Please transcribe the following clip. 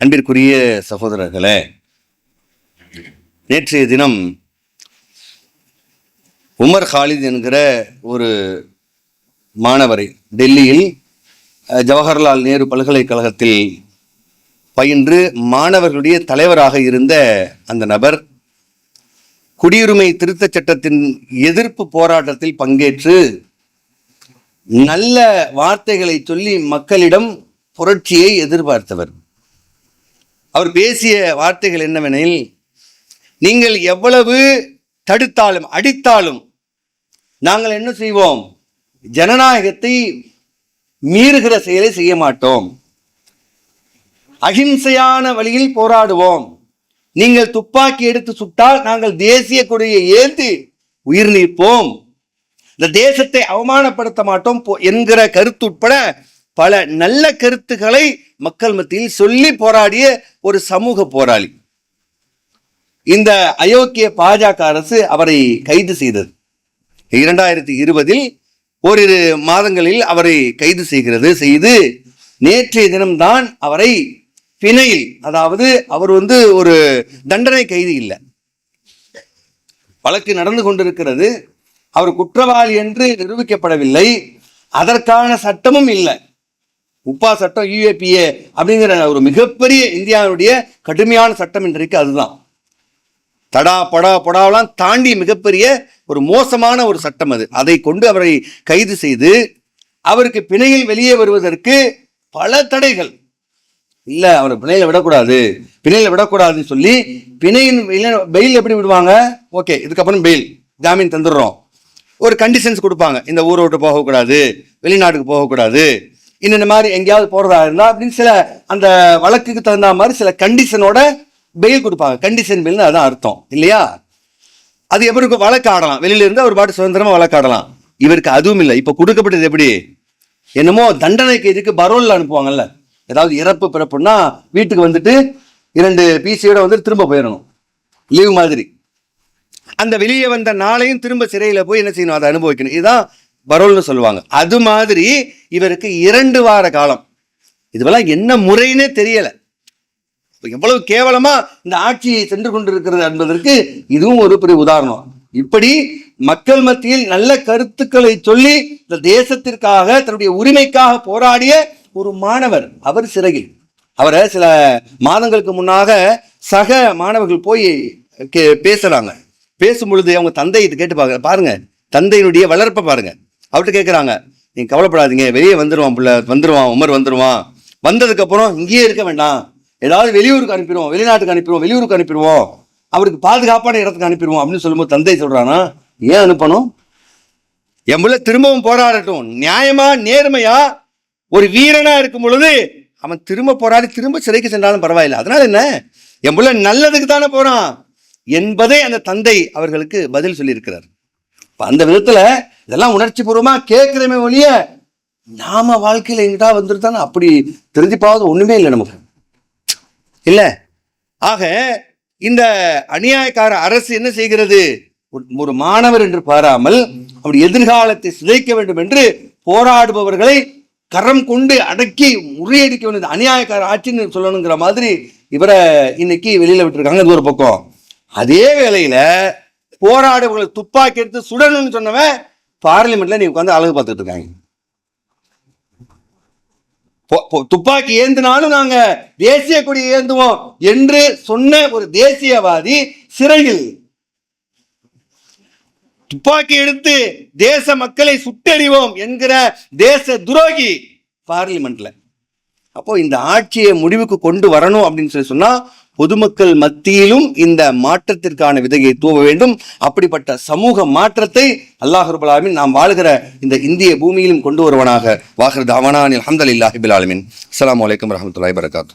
அன்பிற்குரிய சகோதரர்களே நேற்றைய தினம் உமர் ஹாலித் என்கிற ஒரு மாணவரை டெல்லியில் ஜவஹர்லால் நேரு பல்கலைக்கழகத்தில் பயின்று மாணவர்களுடைய தலைவராக இருந்த அந்த நபர் குடியுரிமை திருத்தச் சட்டத்தின் எதிர்ப்பு போராட்டத்தில் பங்கேற்று நல்ல வார்த்தைகளை சொல்லி மக்களிடம் புரட்சியை எதிர்பார்த்தவர். அவர் பேசிய வார்த்தைகள் என்னவெனில் நீங்கள் எவ்வளவு தடுத்தாலும் அடித்தாலும் நாங்கள் என்ன செய்வோம்? ஜனநாயகத்தை மீறுகிற செயலை செய்ய மாட்டோம். அகிம்சையான வழியில் போராடுவோம். நீங்கள் துப்பாக்கி எடுத்து சுட்டால் நாங்கள் தேசிய கொடியை ஏந்தி உயிர் நீப்போம். இந்த தேசத்தை அவமானப்படுத்த மாட்டோம் போ- என்கிற கருத்து உட்பட பல நல்ல கருத்துக்களை மக்கள் மத்தியில் சொல்லி போராடிய ஒரு சமூக போராளி. இந்த அயோக்கிய பாஜக அரசு அவரை கைது செய்தது. இரண்டாயிரத்தி இருபதில் ஓரிரு மாதங்களில் அவரை கைது செய்கிறது செய்து நேற்றைய தினம்தான் அவரை பிணையில் அதாவது அவர் வந்து ஒரு தண்டனை கைது இல்லை. வழக்கு நடந்து கொண்டிருக்கிறது. அவர் குற்றவாளி என்று நிரூபிக்கப்படவில்லை. அதற்கான சட்டமும் இல்லை. உப்பா சட்டம் யூஏபிஏ அப்படிங்கிற ஒரு மிகப்பெரிய இந்தியாவுடைய கடுமையான சட்டம் இன்றைக்கு அதுதான். தடா படா படாவெல்லாம் தாண்டி மிகப்பெரிய ஒரு மோசமான ஒரு சட்டம் அது. அதை கொண்டு அவரை கைது செய்து அவருக்கு பிணையில் வெளியே வருவதற்கு பல தடைகள். இல்லை அவரை பிணையில் விடக்கூடாது. பிணையில் விடக்கூடாதுன்னு சொல்லி பிணையின் பெயில் எப்படி விடுவாங்க? ஓகே இதுக்கப்புறம் பெயில். ஜாமீன் தந்துடுறோம். ஒரு கண்டிஷன்ஸ் கொடுப்பாங்க. இந்த ஊரை விட்டு போகக்கூடாது வெளிநாட்டுக்கு போகக்கூடாது. இன்னும் மாதிரி எங்கேயாவது போகிறதா இருந்தால் அப்படின்னு சில அந்த வழக்குக்கு தகுந்த மாதிரி சில கண்டிஷனோட பெயில் கொடுப்பாங்க. கண்டிஷன் பெயில்னு அதுதான் அர்த்தம். இல்லையா? அது எப்படி வழக்கு ஆடலாம் வெளியில இருந்து அவர் பாட்டு சுதந்திரமாக வழக்கு ஆடலாம் இவருக்கு அதுவும் இல்லை. இப்போ கொடுக்கப்பட்டது எப்படி? என்னமோ தண்டனைக்கு இதுக்கு பரோலில் அனுப்புவாங்கல்ல? ஏதாவது இறப்பு பிறப்புன்னா வீட்டுக்கு வந்துட்டு இரண்டு பிசியோட வந்து திரும்ப போயிடணும். லீவ் மாதிரி. அந்த வெளியே வந்த நாளையும் திரும்ப சிறையில் போய் என்ன செய்யணும்? அதை அனுபவிக்கணும். இதுதான் பரோல்னு சொல்லுவாங்க. அது மாதிரி இவருக்கு இரண்டு வார காலம். இதுவெல்லாம் என்ன முறைன்னே தெரியல. இப்போ எவ்வளவு கேவலமா இந்த ஆட்சி சென்று கொண்டிருக்கிறது என்பதற்கு இதுவும் ஒரு பெரிய உதாரணம். இப்படி மக்கள் மத்தியில் நல்ல கருத்துக்களை சொல்லி இந்த தேசத்திற்காக தன்னுடைய உரிமைக்காக போராடிய ஒரு மாணவர் அவர் சிறையில். அவரை சில மாதங்களுக்கு முன்னாக சக மாணவர்கள் போய் கே- பேசுறாங்க. பேசும் பொழுது அவங்க தந்தை கேட்டு பாருங்க பாருங்க தந்தையினுடைய வளர்ப்பை பாருங்க. அவர்கிட்ட கேட்குறாங்க நீங்கள் கவலைப்படாதீங்க வெளியே வந்துடுவான் புள்ள வந்துடுவான் உமர் வந்துடுவான் வந்ததுக்கப்புறம் இங்கேயே இருக்க வேண்டாம். ஏதாவது வெளியூருக்கு அனுப்பிடுவோம் வெளிநாட்டுக்கு அனுப்பிடுவோம் வெளியூருக்கு அனுப்பிடுவோம். அவருக்கு பாதுகாப்பான இடத்துக்கு அனுப்பிடுவோம் அப்படின்னு சொல்லும்போது தந்தை சொல்கிறானா ஏன் அனுப்பணும்? என் புள்ள திரும்பவும் போராடட்டும். நியாயமா நேர்மையா ஒரு வீரனாக இருக்கும் பொழுது அவன் திரும்ப போராடி திரும்ப சிறைக்கு சென்றாலும் பரவாயில்லை. அதனால் என்ன? என் பிள்ளை நல்லதுக்கு தானே போகிறான் என்பதை அந்த தந்தை அவர்களுக்கு பதில் சொல்லியிருக்கிறார். அந்த விதத்தில் இதெல்லாம் உணர்ச்சி பூர்வமாக கேட்குறமே ஒழிய நாம வாழ்க்கையில் எங்கிட்டா வந்துருதானே அப்படி தெரிஞ்சுப்பாவது ஒன்றுமே இல்லை நமக்கு. இல்லை? ஆக இந்த அநியாயக்கார அரசு என்ன செய்கிறது? ஒரு- மாணவர் என்று பாராமல் அப்படி எதிர்காலத்தை சிதைக்க வேண்டும் என்று போராடுபவர்களை கரம் கொண்டு அடக்கி முறியடிக்க வேண்டியது அநியாயக்கார ஆட்சின்னு சொல்லணுங்கிற மாதிரி இவரை இன்னைக்கு வெளியில விட்டுருக்காங்க இது ஒரு பக்கம். அதே வேளையில போராடுபவர்களை துப்பாக்கி எடுத்து சுடணும்னு சொன்னவன் பார்லிமெண்ட்ல நீ உட்காந்து அழகு பார்த்துட்டு இருக்காங்க. துப்பாக்கி ஏந்தினாலும் நாங்க தேசிய கொடி ஏந்துவோம் என்று சொன்ன ஒரு தேசியவாதி சிறையில் துப்பாக்கி எடுத்து தேச மக்களை சுட்டறிவோம் என்கிற தேச துரோகி பார்லிமெண்ட்ல. அப்போ இந்த ஆட்சியை முடிவுக்கு கொண்டு வரணும் அப்படின்னு சொல்லி சொன்னா பொதுமக்கள் மத்தியிலும் இந்த மாற்றத்திற்கான விதையை தூவ வேண்டும். அப்படிப்பட்ட சமூக மாற்றத்தை அல்லாஹ் நாம் வாழ்கிற இந்த இந்திய பூமியிலும் கொண்டு வருவனாக. வாஹர் தாவனானில் அஹமதுல்லாஹிபில் ஆலமின். அஸ்லாம் வலைக்கம் வரமத்துல வரகாத்து